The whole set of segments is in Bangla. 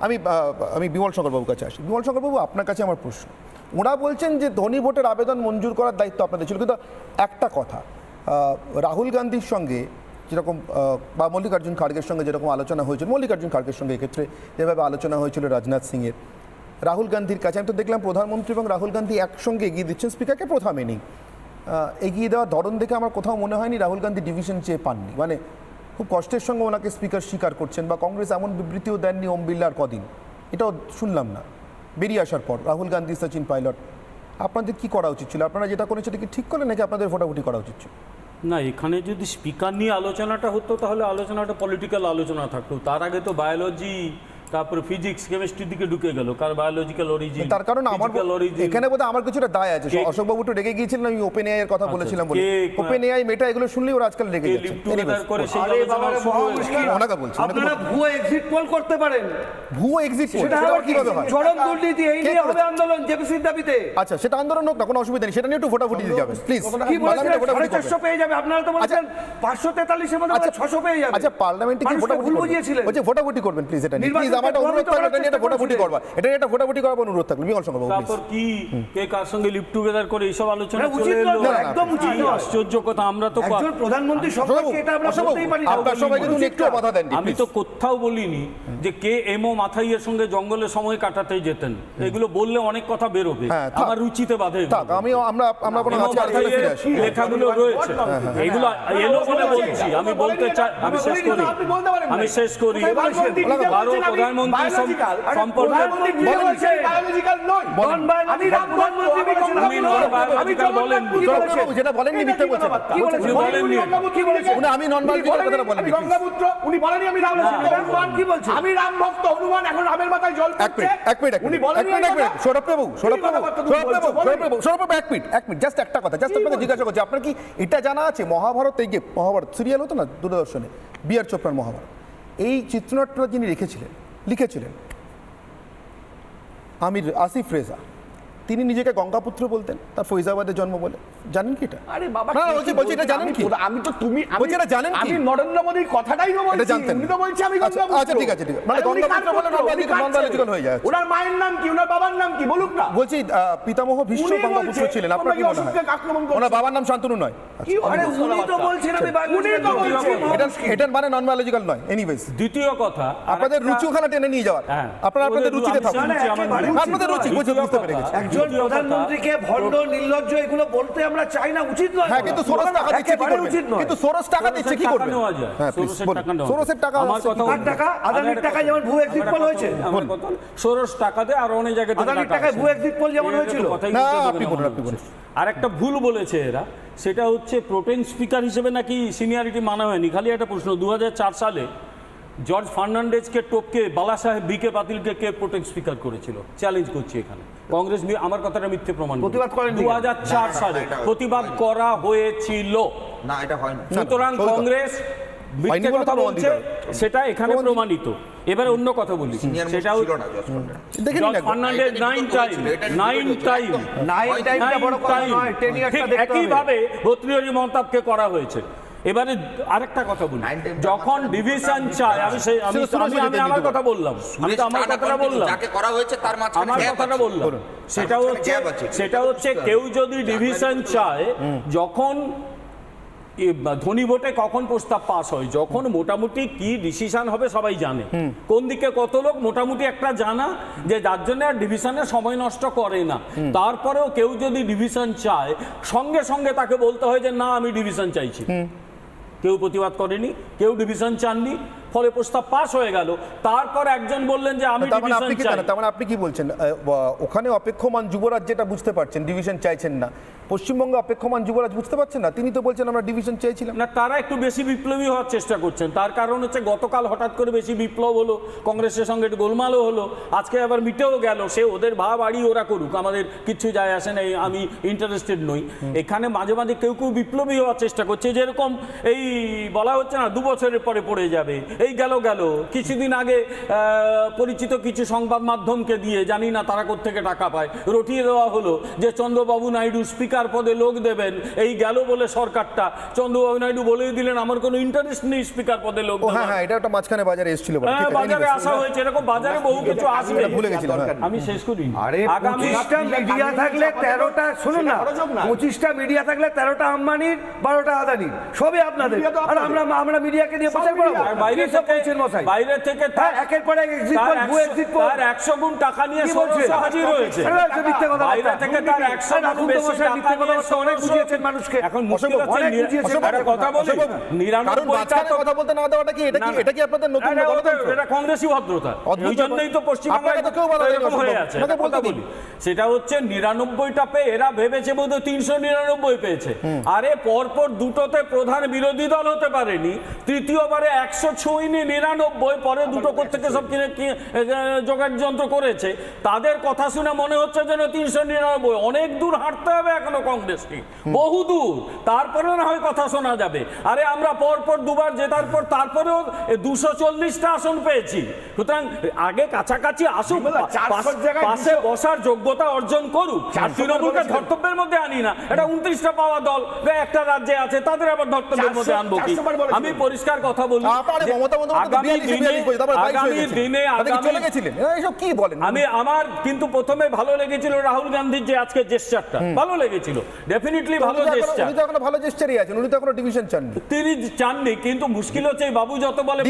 আমি আমি বিমল শঙ্করবাবুর কাছে আসি। বিমল শঙ্করবাবু আপনার কাছে আমার প্রশ্ন। ওরা বলছেন যে ধনী ভোটের আবেদন মঞ্জুর করার দায়িত্ব আপনাদের ছিল কিন্তু একটা কথা রাহুল গান্ধীর সঙ্গে যেরকম বা মল্লিকার্জুন খাড়গের সঙ্গে যেরকম আলোচনা হয়েছিল মল্লিকার্জুন খাড়গের সঙ্গে এক্ষেত্রে যেভাবে আলোচনা হয়েছিল রাজনাথ সিংয়ের রাহুল গান্ধীর কাছে আমি তো দেখলাম প্রধানমন্ত্রী এবং রাহুল গান্ধী একসঙ্গে এগিয়ে দিচ্ছেন স্পিকারকে প্রথা মেনেই আহ, এগিয়ে দেওয়ার ধরন দেখে আমার কোথাও মনে হয়নি রাহুল গান্ধী ডিভিশন চেয়ে পাননি মানে খুব কষ্টের সঙ্গে ওনাকে স্পিকার স্বীকার করছেন বা কংগ্রেস এমন বিবৃতিও দেননি ওম বিল্লার কদিন। এটাও শুনলাম না। বেরিয়ে আসার পর রাহুল গান্ধী, সচিন পাইলট, আপনাদের কি করা উচিত ছিল? আপনারা যেটা করেন সেটা কি ঠিক করেন নাকি আপনাদের ভোটাভুটি করা উচিত ছিল? না, এখানে যদি স্পিকার নিয়ে আলোচনাটা হতো তাহলে আলোচনাটা পলিটিক্যাল আলোচনা থাকতো। তার আগে তো বায়োলজি তারপরে ফিজিক্স কেমিস্ট্রির দিকে ঢুকে গেল কার বায়োলজিক্যাল অরিজিন তার কারণ আমার এখানে বোধহয় আমার কিছুটা দায় আছে। কে- অশোকবাবু একটু রেগে গিয়েছিলেন আমি ওপেন এআই এর কথা বলেছিলাম বলে। ওপেন এআই মেটা এগুলো শুনলেই ওরা আজকাল রেগে যাচ্ছে। আরে। মুশকিল। ওনাকে বলছি, আপনারা ভুয়ো এক্সিট পোল করতে পারেন। ভুয়ো এক্সিট পোল সেটা আবার কীভাবে হয়? চরম দুর্নীতি এই নিয়ে হবে আন্দোলন জেপিসির দাবিতে। আচ্ছা সেটা আন্দোলন হোক না কোনো অসুবিধা নেই সেটা নিয়ে একটু ভোটাভুটি দিতে যাবে প্লিজ কি সাড়ে চারশো পেয়ে যাবে। আপনারা তো বলেছেন পাঁচশো তেতাল্লিশের মধ্যে আচ্ছা ছশো পেয়ে যাবে। আচ্ছা পার্লামেন্টে কি ভোটাভুটি ভুল করবেন? বুঝিয়েছিলেন। বলছে ভোটাভুটি করবেন প্লিজ এটা নিয়ে। আমার একটা অনুরোধ করার এটা নিয়ে একটা ভোটাভুটি করবা। এটা নিয়ে একটা ভোটাভুটি অনুরোধ থাকবে বিমল বাবু তারপর কি কে কার সঙ্গে টুগেদার করে এইসব আলোচনা চলে এলো? একদম উচিত আশ্চর্য কথা আমরা তো একজন প্রধানমন্ত্রী সম্পর্কে এটা আমরা বলতেই পারি না। আপনার সবাই কিন্তু একটু বাধা দেন আমি তো কোথাও বলিনি যে কে এমও মাথাইয়ের সঙ্গে জঙ্গলে সময় কাটাতে যেতেন। এগুলো বললে অনেক কথা বেরোবে। হ্যাঁ, আমার রুচিতে বাধে। আমি আমরা আমরা কোনো লেখাগুলো রয়েছে। এগুলো এলো বলে বলছি। আমি বলতে চাই আমি শেষ করি। আমি শেষ করি। কোথায় বলেছেন? ভারত প্রধানমন্ত্রী সম্পর্কে আমি নন বায়োলজিক্যাল বলেন। কি বলেছেন? বাবু যেটা বলেননি মিথ্যে বলছেন। কি বলেছেন? উনি বলেননি। কি বলেছেন? উনি আমি নন বায়োলজিক্যাল কথাটা বলেননি। গঙ্গাপুত্র উনি বলেনি আমি রাম কি বলছেন? আমি রাম ভক্ত হনুমান এখন রামের মাথায় জল এক মিনিট এক মিনিট উনি মিনিট এক মিনিট এক মিনিট। সৌরভ প্রভু সৌরভ প্রভু কথাবার্তা তুমি সৌরভ প্রভু বলছো, সৌরভ প্রভু সৌরভ প্রভু এক মিনিট এক মিনিট জাস্ট একটা কথা জাস্ট আপনাকে জিজ্ঞাসা করছি আপনার কি এটা জানা আছে? মহাভারত এই যে মহাভারত সিরিয়াল হতো না দূরদর্শনে বিআর চোপড়ার মহাভারত। এই চিত্রনাট্যটা যিনি রেখেছিলেন লিখেছিলেন। আমির আসিফ রেজা। তিনি নিজেকে গঙ্গাপুত্র বলতেন তার ফৈজাবাদে জন্ম বলে। জানেন কি এটা? আরে বাবা না, বলছি- বলছি এটা জানেন কি? আমি তো তুমি আমি- বলছি এটা জানেন কি? আমি নরেন্দ্র মোদীর কথাটাই তো বলছি জানতেন। উনি তো বলছে আমি আচ্ছা, গঙ্গাপুত্র। আচ্ছা, ঠিক আছে, ঠিক আছে। মানে গঙ্গাপুত্র বলে? হয়ে যায়। ওনার মায়ের নাম কি? ওনার বাবার নাম কি? বলুক না। বলছি পিতামহ ভীষ্ম গঙ্গাপুত্র ছিলেন আপনার কি মনে হয়। ওনার বাবার নাম শান্তনু নয়। কি আরে উনি তো বলছেন আমি উনি তো বলছেন এটা এটা নন বায়োলজিক্যাল নয় এনিওয়েজ দ্বিতীয় কথা আপনাদের আরেকটা- রুচি ওখানে টেনে নিয়ে যাওয়ার। হ্যাঁ। আপনারা আপনাদের রুচিতে থাকুন। রুচি আপনাদের রুচি। বুঝতে পেরে গেছি একজন প্রধানমন্ত্রীকে ভণ্ড নির্লজ্জ এগুলো বলতে আমরা চাই না উচিত নয়। হ্যাঁ কিন্তু সোরস টাকা দিচ্ছে কি একেবারে করবেন? উচিত নয়। কিন্তু সোরস টাকা দিচ্ছে কি করবে হ্যাঁ সোরসের টাকা নেওয়া সোরসের যায়। টাকা আমার কথা কি কার করবে? টাকা আদানির টাকা যেমন ভুয়ো এক্সিট পোল হয়েছে। আমার কথা হলো, টাকা দিয়ে আর অনেক জায়গায় আদানির টাকা ভুয়ো exit poll যেমন হয়েছিল। না, আপনি বলুন, আপনি হচ্ছে। আর একটা ভুল বলেছে এরা। সেটা হচ্ছে প্রোটেন স্পিকার হিসেবে নাকি সিনিয়রিটি মানা হয়নি। খালি একটা প্রশ্ন দু হাজার চার সালে জর্জ ফার্নান্ডেজকে টপকে বালা সাহেব বিকে পাতিলকে কে প্রোটেন স্পিকার করেছিল? চ্যালেঞ্জ করছি এখানে। কংগ্রেস আমার কথাটা মিথ্যে প্রমাণ প্রতিবাদ করেননি দু সালে প্রতিবাদ করা হয়েছিল। না এটা হয়নি। সুতরাং কংগ্রেস মিথ্যে কথা বলছে সেটা এখানে প্রমাণিত। এবারে অন্য কথা বলি। সেটা ছিল না Fernandes. Nine time nine time nine একইভাবে মমতাবকে করা হয়েছে। এবারে আরেকটা কথা বলি। যখন ডিভিশন চায় আমি সেই আমি আমি- আমি আমার কথা বললাম। আমি তো আমার কথাটা বললাম। যাকে করা হয়েছে তার মাঝখানে আমার কথাটা বললাম। সেটা হচ্ছে সেটা হচ্ছে কেউ যদি ডিভিশন চায় যখন ধনী ভোটে কখন প্রস্তাব পাস হয়? যখন মোটামুটি কি ডিসিশন হবে সবাই জানে। কোন দিকে কত লোক মোটামুটি একটা জানা যে যার জন্য আর ডিভিশনে সময় নষ্ট করে না। তারপরেও কেউ যদি ডিভিশন চায় সঙ্গে সঙ্গে তাকে বলতে হয় যে না আমি ডিভিশন চাইছি। কেউ প্রতিবাদ করেনি কেউ ডিভিশন চাননি ফলে প্রস্তাব পাশ হয়ে গেল। তারপর একজন বললেন যে আমি তার মানে ডিভিশন আপনি কি তার মানে আপনি কি বলছেন? ওখানে অপেক্ষমান যুবরাজ যেটা বুঝতে পারছেন ডিভিশন চাইছেন না। পশ্চিমবঙ্গে অপেক্ষমান যুবরাজ বুঝতে পারছেন না? তিনি তো বলছেন আমরা ডিভিশন চাইছিলাম না তারা একটু বেশি বিপ্লবী হওয়ার চেষ্টা করছেন। তার কারণ হচ্ছে গতকাল হঠাৎ করে বেশি বিপ্লব হলো কংগ্রেসের সঙ্গে একটু গোলমালও হলো। আজকে আবার মিটেও গেল সে ওদের ভাব আড়ি ওরা করুক। আমাদের কিচ্ছু যায় আসে না আমি ইন্টারেস্টেড নই। এখানে মাঝে মাঝে কেউ কেউ বিপ্লবী হওয়ার চেষ্টা করছে যেরকম এই বলা হচ্ছে না দু বছরের পরে পড়ে যাবে। এই গেল গেল। কিছুদিন আগে পরিচিত কিছু সংবাদ মাধ্যমকে দিয়ে জানি না তারা থেকে টাকা পায়। রটিয়ে দেওয়া হলো যে চন্দ্রবাবু নাইডু স্পিকার পদে লোক দেবেন এই গেল বলে সরকারটা। চন্দ্রবাবু নাইডু বলেই দিলেন আমার কোনো ইন্টারেস্ট নেই স্পিকার পদে লোক হ্যাঁ হ্যাঁ এটা একটা মাঝখানে বাজারে এসেছিল বলে। হ্যাঁ বাজারে আসা হয়েছে এরকম বাজারে বহু কিছু আসবে। ভুলে গেছিলাম হ্যাঁ। আমি শেষ করি। আরে আগামী পঁচিশটা মিডিয়া থাকলে তেরোটা শুনুন না। পঁচিশটা মিডিয়া থাকলে তেরোটা আম্বানির বারোটা আদানির। সবই আপনাদের। আর আমরা আমরা মিডিয়াকে দিয়ে প্রচার করব। থেকে বলছেন মশাই। বাইরে থেকে তার একের পর এক exit তার ভুয়ো একশো- exit তার একশো গুণ টাকা নিয়ে কি হাজির হয়েছে মিথ্যে কথা বাইরে থেকে তার একশো আরে গুণ বেশি মিথ্যে কথা নিয়ে অনেক বুঝিয়েছেন মানুষকে। এখন মুশকিল অশোক বাবু, হচ্ছে অনেক নিরা- বুঝিয়েছেন। একটা কথা বলি। অশোক বাবু, কারণ নিরানব্বইটা মাঝখানে তো কথা বলতে না দেওয়াটা কি এটা কি না, না। এটা কি আপনাদের নতুন গণতন্ত্র? এটা কংগ্রেসী ভদ্রতা। অদ্ভুত জন্যই তো ব্যাপার। তো কেউ বলা এরকম হয়ে আছে। বাবু। একটা আপনাকে কথা বলতে বলি। সেটা হচ্ছে নিরানব্বইটা পেয়ে এরা ভেবেছে বোধ তিনশো নিরানব্বই পেয়েছে। আরে পরপর দুটোতে প্রধান বিরোধী দল হতে পারেনি তৃতীয়বারে একশো ছুঁইনি নিরানব্বই পরে দুটো থেকে সব কিনে জোগাড় যন্ত্র করেছে। তাদের কথা শুনে মনে হচ্ছে যেন তিনশো নিরানব্বই। অনেক দূর হাঁটতে হবে এখনও কংগ্রেসকে। বহু দূর। তারপরে না হয় কথা শোনা যাবে। আরে আমরা পর পর দুবার জেতার পর তারপরেও দুশো চল্লিশটা আসন পেয়েছি। সুতরাং আগে কাছাকাছি আসুক পাশ- বসার যোগ্যতা অর্জন করুক। তৃণমূলকে ধর্তব্যের মধ্যে আনি না। এটা উনত্রিশটা পাওয়া দল। একটা রাজ্যে আছে তাদের আবার ধর্তব্যের মধ্যে আনব। আমি পরিষ্কার কথা বলি। আপনারে যে মমতা বন্দ্যোপাধ্যায় আগামী 42 দিনে 42 বলেছে, তারপর 22 আগামী গেছে। দিনে তাতে কি চলে আগামী গেছিলেন? এইসব কি বলেন? আমি আমার কিন্তু প্রথমে ভালো লেগেছিল রাহুল গান্ধীর যে আজকে জেস্টারটা ভালো লেগেছিল। ডেফিনেটলি ভালো উনি তো এখনো- জেস্টার উনি তো এখনও ভালো জেস্টারই আছেন উনি তো এখনও ডিভিশন চাননি। তিনি চাননি কিন্তু মুশকিল হচ্ছে বাবু যত বলে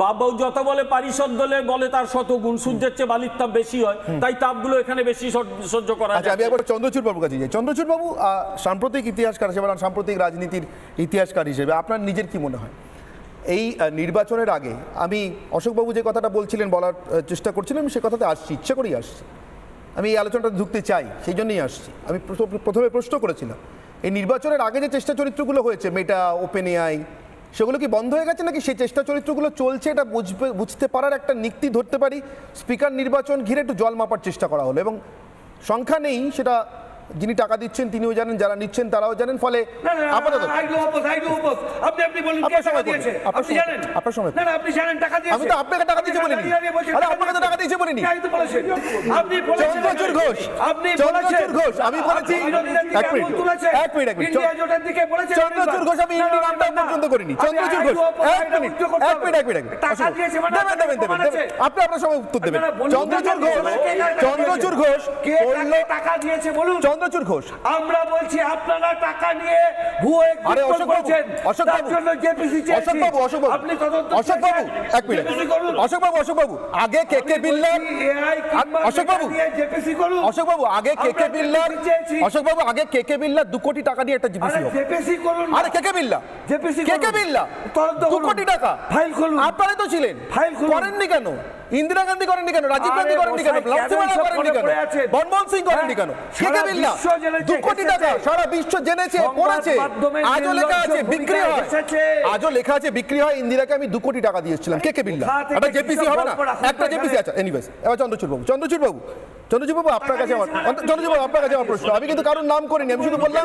বাবু যত বলে পারিষদ দলে বলে তার শত গুণ সূর্যের চেয়ে বালির তাপ বেশি হয়। তাই তাপগুলো এখানে বেশি সহ্য- করা আচ্ছা আমি যায় একবার চন্দ্রচূড় বাবুর কাছে যাই। চন্দ্রচূড় বাবু সাম্প্রতিক ইতিহাসকার হিসেবে সাম্প্রতিক রাজনীতির ইতিহাসকার হিসেবে আপনার নিজের কি মনে হয়? এই নির্বাচনের আগে আমি অশোকবাবু যে কথাটা বলছিলেন বলার চেষ্টা করছিলাম, আমি সে কথাতে আসছি, ইচ্ছা করেই আসছি। আমি এই আলোচনাটা ঢুকতে চাই, সেই জন্যই আসছি। আমি প্রথ- প্রথমে প্রশ্ন করেছিলাম, এই নির্বাচনের আগে যে চেষ্টা চরিত্রগুলো হয়েছে, মেটা, ওপেন এআই, সেগুলো কি বন্ধ হয়ে গেছে নাকি সেই চেষ্টা চরিত্রগুলো চলছে, এটা বুঝবে, বুঝতে পারার একটা নিক্তি ধরতে পারি? স্পিকার নির্বাচন ঘিরে একটু জল মাপার চেষ্টা করা হলো এবং সংখ্যা নেই, সেটা যিনি টাকা দিচ্ছেন তিনিও জানেন যারা নিচ্ছেন তারাও জানেন ফলে আপাতত. আপনি আপনি বলুন কে আপনার টাকা দিয়েছে? আপনি জানেন? আপনার সময় না না আপনি জানেন টাকা দিয়েছে। আমি তো আপনাকে টাকা দিয়েছি বলিনি। আরে আপনাকে তো টাকা দিয়েছি বলিনি। আপনি তো বলেছেন। আপনি বলেছেন চন্দ্রচূড় ঘোষ। আপনি বলেছেন ঘোষ আমি বলেছি এক মিনিট এক মিনিট। এক মিনিট ইন্ডিয়া জোটের দিকে বলেছেন চন্দ্রচূড় ঘোষ আমি না, না, ইন্ডির না, নামটা পর্যন্ত করিনি। চন্দ্রচূড় ঘোষ এক মিনিট এক মিনিট এক মিনিট টাকা দিয়েছে মানে দেবেন দেবেন দেবেন প্রমাণ আছে। দেবেন আপনি আপনার সময় উত্তর দেবেন। চন্দ্রচূড় ঘোষ কে টাকা চন্দ্রচূড় ঘোষ কে টাকা দিয়েছে? বলুন চন্দ্রচূড় ঘোষ। আমরা বলছি আপনারা টাকা নিয়ে ভুয়ো আরে অশোক বাবু করেছেন। অশোক বাবু জন্য জেপিসি অশোক বাবু অশোক বাবু আপনি তদন্ত অশোক বাবু এক মিনিট। অশোক বাবু অশোক বাবু আগে কে কে বিল্লার? অশোক বাবু JPC করুন। অশোক বাবু আগে কে কে বিল্লার। অশোক বাবু আগে কে কে বিল্লার? দু কোটি টাকা দিয়ে একটা জিপিসি হবে জেপিসি করুন। আরে কে কে বিল্লা? JPC কে কে। বিল্লা? তদন্ত দু করুন। কোটি টাকা। ফাইল খুলুন। আপনারাই তো ছিলেন। ফাইল খুলুন। করেননি কেন? ইন্দিরা গান্ধী করেননি কেন? রাজীব গান্ধী করেননি কেন? মশাই, লক্ষ্মীমারা কেন করেননি কেন? মনমোহন সিং করেননি কেন? হ্যাঁ, কে কে সারা বিল্লা বিশ্ব দু কোটি টাকা সারা বিশ্ব জেনেছে পড়েছে। আজও লেখা আছে বিক্রি হয়। আজও লেখা আছে বিক্রি হয় ইন্দিরাকে আমি দু কোটি টাকা দিয়েছিলাম। কে কে বিল্লা কোথা থেকে একটা জেপিসি হবে না? একটা জেপিসি? আচ্ছা এনিওয়েজ এবার চন্দ্রচূড় বাবু চন্দ্রচূড় বাবু চন্দ্রচূড় বাবু আপনার কাছে আমার চন্দ্রচূড় বাবু আপনার কাছে আমার প্রশ্ন। আমি কিন্তু কারোর নাম করিনি আমি শুধু বললাম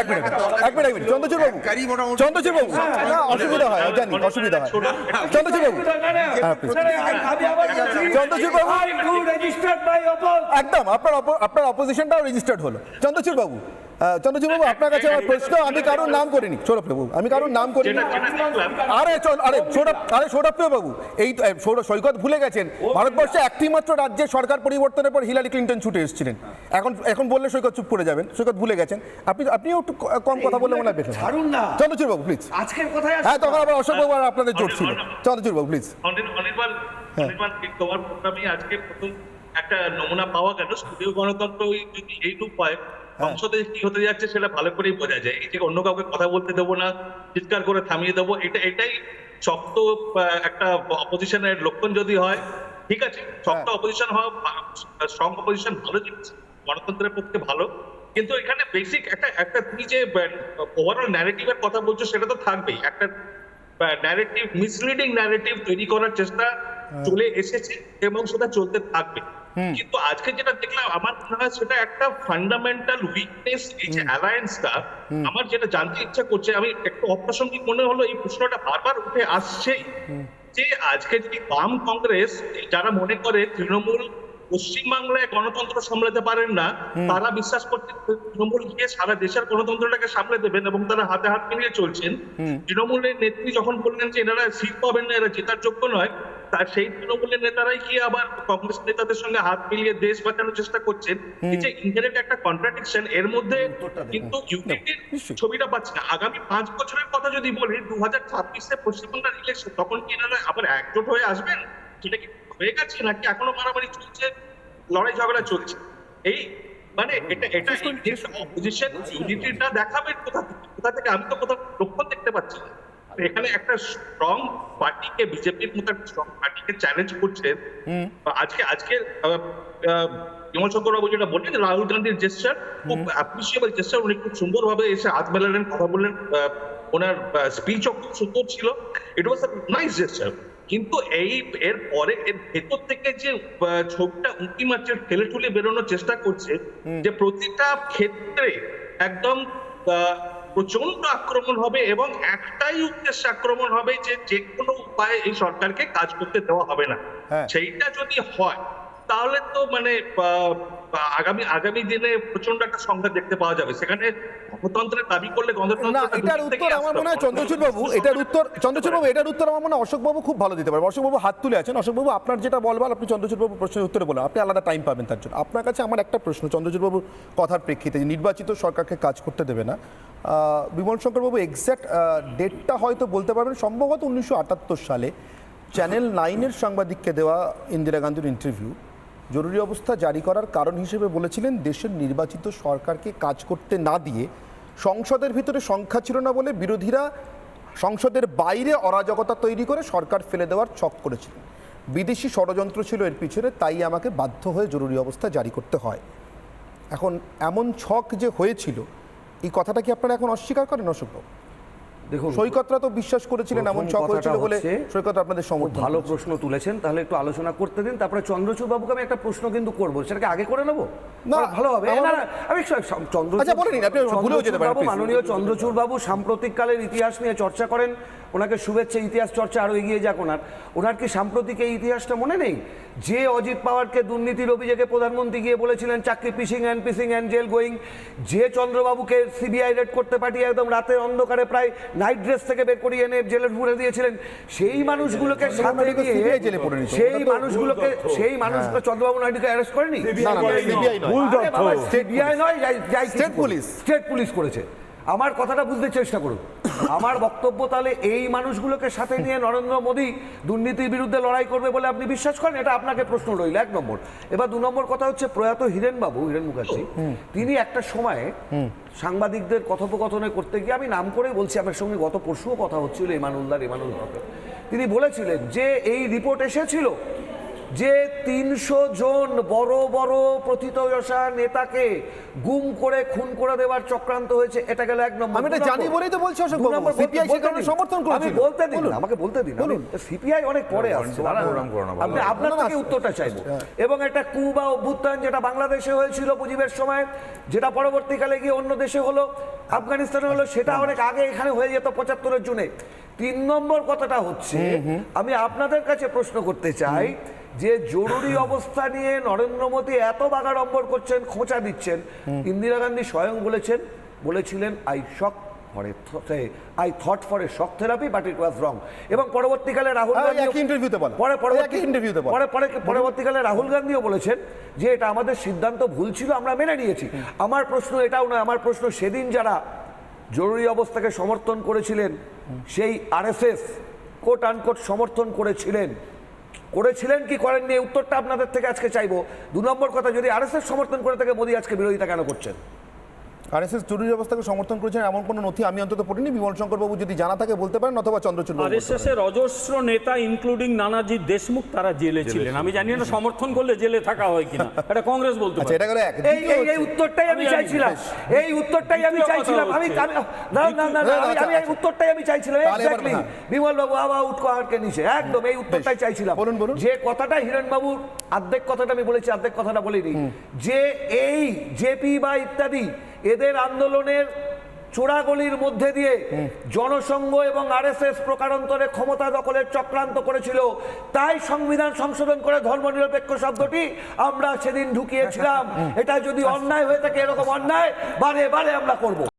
এক মিনিট এক মিনিট এক মিনিট। চন্দ্রচূড় বাবু চন্দ্রচূড় বাবু অসুবিধা হয় জানি অসুবিধা হয়। চন্দ্রচূড় বাবু না, না, হ্যাঁ. আমি আবার বলছি। চন্দ্রচূড় বাবু। একদম আপনার আপনার অপোজিশনটাও রেজিস্টার্ড হলো চন্দ্রচূড় বাবু আহ, আপনার কাছে আমার প্রশ্ন আমি কারোর নাম করিনি। আমি কারোর নাম করিনি। আরে আরে সৌরভ আরে সৌরভ বাবু এই সৌরভ সৈকত ভুলে গেছেন। ভারতবর্ষে একটি মাত্র রাজ্যে সরকার পরিবর্তনের পর হিলারি ক্লিন্টন ছুটে এসেছিলেন। এখন এখন বললে সৈকত চুপ করে যাবেন সৈকত ভুলে গেছেন। আপনি আপনিও একটু কম কথা বললে মনে হয় বেটার হয়। প্লিজ আজকের আসুন হ্যাঁ তখন আবার অশোক বাবু আর আপনাদের জোট ছিল। চন্দ্রচূড় বাবু। প্লিজ অনির- অনির্বাণ অনির্বাণ তোমার প্রোগ্রামে আজকে প্রথম একটা নমুনা পাওয়া গেল। স্টুডিও গণতন্ত্র এইটুকু পায় সংসদে কি হতে যাচ্ছে সেটা ভালো করেই বোঝা যায়। এই যে অন্য কাউকে কথা বলতে দেবো না চিৎকার করে থামিয়ে দেবো। এটা এটাই শক্ত একটা অপোজিশনের লক্ষণ যদি হয় ঠিক আছে? শক্ত অপোজিশন হওয়া স্ট্রং অপোজিশন ভালো জিনিস। গণতন্ত্রের পক্ষে ভালো। কিন্তু এখানে বেসিক একটা একটা তুমি যে ওভারঅল ন্যারেটিভের কথা বলছো সেটা তো থাকবেই। একটা ন্যারেটিভ মিসলিডিং ন্যারেটিভ তৈরি করার চেষ্টা চলে এসেছে এবং সেটা চলতে থাকবে। কিন্তু আজকে যেটা দেখলাম আমার মনে হয় সেটা একটা ফান্ডামেন্টাল উইকনেস এই যে অ্যালায়েন্সটা আমার যেটা জানতে ইচ্ছা করছে আমি একটু অপ্রাসঙ্গিক মনে হলো এই প্রশ্নটা বারবার উঠে আসছেই যে আজকে যদি বাম কংগ্রেস যারা মনে করে তৃণমূল পশ্চিমবাংলায় গণতন্ত্র সামলাতে পারেন না তারা বিশ্বাস করছেন তৃণমূল গিয়ে সারা দেশের গণতন্ত্রটাকে সামলে দেবেন এবং তারা হাতে হাত মিলিয়ে চলছেন। তৃণমূলের নেত্রী যখন বললেন যে এনারা সিট পাবেন না এরা জেতার যোগ্য নয় তার সেই তৃণমূলের নেতারাই কি আবার কংগ্রেস নেতাদের সঙ্গে হাত মিলিয়ে দেশ বাঁচানোর চেষ্টা করছেন। এই যে ইনহেরেন্ট একটা কন্ট্রাডিকশন এর মধ্যে কিন্তু ইউনিটির ছবিটা পাচ্ছে না। আগামী পাঁচ বছরের কথা যদি বলি দু হাজার ছাব্বিশে পশ্চিমবাংলার ইলেকশন তখন কি এনারা আবার একজোট হয়ে আসবেন? সেটা কি হয়ে গেছে নাকি এখনও মারামারি চলছে? লড়াই ঝগড়া চলছে। এই মানে এটা এটা অপোজিশন ইউনিটিটা দেখাবেন কোথা থেকে? কোথা থেকে? আমি তো কোথাও লক্ষ্য দেখতে পাচ্ছি না। এখানে একটা স্ট্রং পার্টিকে বিজেপির মতো একটা স্ট্রং পার্টিকে চ্যালেঞ্জ করছেন বা আজকে আজকে বিমল চক্রবাবু যেটা বললেন যে রাহুল গান্ধীর জেস্টার খুব অ্যাপ্রিসিয়েবল জেস্টার উনি খুব সুন্দরভাবে এসে হাত মেলালেন কথা বললেন ওনার স্পিচও খুব সুন্দর ছিল। ইট ওয়াজ নাইস জেস্টার কিন্তু এই এর পরে এর ভেতর থেকে যে ছবিটা উঁকি মারছে ঠেলে ঠুলে বেরোনোর চেষ্টা করছে যে প্রতিটা ক্ষেত্রে একদম আহ, প্রচণ্ড আক্রমণ হবে এবং একটাই উদ্দেশ্যে আক্রমণ হবে যে যে কোনো উপায়ে এই সরকারকে কাজ করতে দেওয়া হবে না হ্যাঁ। সেইটা যদি হয় তাহলে তো মানে আগামী আগামী দিনে প্রচণ্ড একটা সংঘাত দেখতে পাওয়া যাবে। সেখানে গণতন্ত্রের দাবি করলে গণতন্ত্র এটার উত্তর আমার মনে হয় চন্দ্রচূড় বাবু এটার উত্তর চন্দ্রচূড় বাবু এটার উত্তর আমার মনে হয় অশোক বাবু খুব ভালো দিতে পারবে অশোক বাবু হাত তুলে আছেন। অশোক বাবু আপনার যেটা বলবার আপনি চন্দ্রচূড় বাবু প্রশ্নের উত্তরে বলেন। আপনি আলাদা টাইম পাবেন তার জন্য। আপনার কাছে আমার একটা প্রশ্ন চন্দ্রচূড় বাবুর কথার প্রেক্ষিতে যে নির্বাচিত সরকারকে কাজ করতে দেবে না। বিমল শঙ্কর বাবু এক্স্যাক্ট ডেটটা হয়তো বলতে পারবেন। সম্ভবত উনিশশো আটাত্তর সালে চ্যানেল নাইনের সাংবাদিককে দেওয়া ইন্দিরা গান্ধীর ইন্টারভিউ জরুরি অবস্থা জারি করার কারণ হিসেবে বলেছিলেন দেশের নির্বাচিত সরকারকে কাজ করতে না দিয়ে সংসদের ভিতরে সংখ্যা ছিল না বলে বিরোধীরা সংসদের বাইরে অরাজকতা তৈরি করে সরকার ফেলে দেওয়ার ছক করেছিলেন বিদেশি ষড়যন্ত্র ছিল এর পিছনে, তাই আমাকে বাধ্য হয়ে জরুরি অবস্থা জারি করতে হয়। এখন এমন ছক যে হয়েছিল, এই কথাটা কি আপনারা এখন অস্বীকার করেন অশোকবাবু? দেখুন সৈকতরা তো বিশ্বাস করেছিলেন এমন ছক হয়েছিল বলে সৈকত আপনাদের সমর্থন ভালো প্রশ্ন তুলেছেন তাহলে একটু আলোচনা করতে দিন তারপরে চন্দ্রচূড় বাবুকে আমি একটা প্রশ্ন কিন্তু করব সেটাকে আগে করে নেব? না, ভালো হবে। না আমি চন্দ্রচূড় আচ্ছা, বলে আপনি ভুলেও যেতে পারেন, বাবু মাননীয় চন্দ্রচূড় বাবু সাম্প্রতিককালের ইতিহাস নিয়ে চর্চা করেন ওনাকে শুভেচ্ছা ইতিহাস চর্চা আরও এগিয়ে যাক ওনার। ওনার কি সাম্প্রতিক এই ইতিহাসটা মনে নেই? যে অজিত পাওয়ারকে দুর্নীতির অভিযোগে প্রধানমন্ত্রী গিয়ে বলেছিলেন চাকরি pissing and pissing and jail going যে চন্দ্রবাবুকে সিবিআই রেড করতে পাঠিয়ে একদম রাতের অন্ধকারে প্রায় নাইট ড্রেস থেকে বের করিয়ে এনে জেলে ভরে দিয়েছিলেন সেই মানুষগুলোকে সাথে নিয়ে। সেই মানুষগুলোকে সেই মানুষগুলো চন্দ্রবাবু নাইডুকে অ্যারেস্ট করেনি? সিবিআই নয় বলুন। police। স্টেট পুলিশ করেছে। আমার কথাটা বুঝতে চেষ্টা করুন। আমার বক্তব্য তাহলে এই মানুষগুলোকে সাথে নিয়ে নরেন্দ্র মোদী দুর্নীতির বিরুদ্ধে লড়াই করবে বলে আপনি বিশ্বাস করেন? এটা আপনাকে প্রশ্ন রইল এক নম্বর। এবার দু নম্বর কথা হচ্ছে প্রয়াত হিরেন বাবু হিরেন মুখার্জি তিনি একটা সময়ে সাংবাদিকদের কথোপকথনে করতে গিয়ে আমি নাম করে বলছি আমার সঙ্গে গত পরশুও কথা হচ্ছিল ইমানুল্লাহ ইমানুল হকের। তিনি বলেছিলেন যে এই রিপোর্ট এসেছিল যে তিনশো জন বড় বড় প্রথিতযশা নেতাকে গুম করে খুন করে দেওয়ার চক্রান্ত হয়েছে এটা গেল এক নম্বর। আমি এটা জানি বলেই তো বলছি অশোক বাবু। দিন। সমর্থন আমি বলতে দিন আমাকে বলতে দিন। বলুন। সিপিআই অনেক পরে আসছে। আপনি আপনার থেকে উত্তরটা চাইব। এবং একটা কু বা অভ্যুত্থান যেটা বাংলাদেশে হয়েছিল মুজিবের সময় যেটা পরবর্তীকালে গিয়ে অন্য দেশে হলো আফগানিস্তানে হলো সেটা অনেক আগে এখানে হয়ে যেত পঁচাত্তরের জুনে। তিন নম্বর কথাটা হচ্ছে আমি আপনাদের কাছে প্রশ্ন করতে চাই যে জরুরি অবস্থা নিয়ে নরেন্দ্র মোদী এত বাগাড়ম্বর করছেন খোঁচা দিচ্ছেন ইন্দিরা গান্ধী স্বয়ং বলেছেন বলেছিলেন I shock I thought for a shock therapy but it was wrong এবং পরবর্তীকালে রাহুল গান্ধী একই interview তে বলা। পরে পরবর্তী। পরে পরে পরবর্তীকালে রাহুল গান্ধীও বলেছেন যে এটা আমাদের সিদ্ধান্ত ভুল ছিল আমরা মেনে নিয়েছি। আমার প্রশ্ন এটাও নয় আমার প্রশ্ন সেদিন যারা জরুরি অবস্থাকে সমর্থন করেছিলেন সেই R S RSS quote unquote সমর্থন করেছিলেন করেছিলেন কি করেননি? নিয়ে উত্তরটা আপনাদের থেকে আজকে চাইব। দু নম্বর কথা, যদি আরএসএস সমর্থন করে থাকে, মোদী আজকে বিরোধিতা কেন করছেন? আরএসএস জরুরি অবস্থাকে সমর্থন করেছেন এমন কোনো নথি আমি অন্তত পড়িনি। বিমল শঙ্কর বাবু যদি জানা থাকে বলতে পারেন অথবা চন্দ্রচূড় আরএসএস এর অজস্র নেতা ইনক্লুডিং নানাজি দেশমুখ তারা জেলে ছিলেন। আমি জানি না সমর্থন করলে জেলে থাকা হয় কিনা। এটা কংগ্রেস বলতে আচ্ছা পারে। এটা গেল এক। এই এই এই উত্তরটাই আমি চাইছিলাম। এই উত্তরটাই আমি চাইছিলাম। আমি না না না আমি এই উত্তরটাই আমি চাইছিলাম। এক্স্যাক্টলি। বিমল বাবু আবার উঠকো আরকে নিচে। একদম এই উত্তরটাই চাইছিলাম। বলুন, বলুন। যে কথাটা হিরণ বাবুর অর্ধেক কথাটা আমি বলেছি অর্ধেক কথাটা বলিনি। যে এই জেপি বা ইত্যাদি এদের আন্দোলনের চোরাগলির মধ্যে দিয়ে জনসংঘ এবং আরএসএস প্রকারান্তরে ক্ষমতা দখলের চক্রান্ত করেছিল। তাই সংবিধান সংশোধন করে ধর্মনিরপেক্ষ শব্দটি আমরা সেদিন ঢুকিয়েছিলাম। এটা যদি অন্যায় হয়ে থাকে এরকম অন্যায় বারে বারে আমরা করব।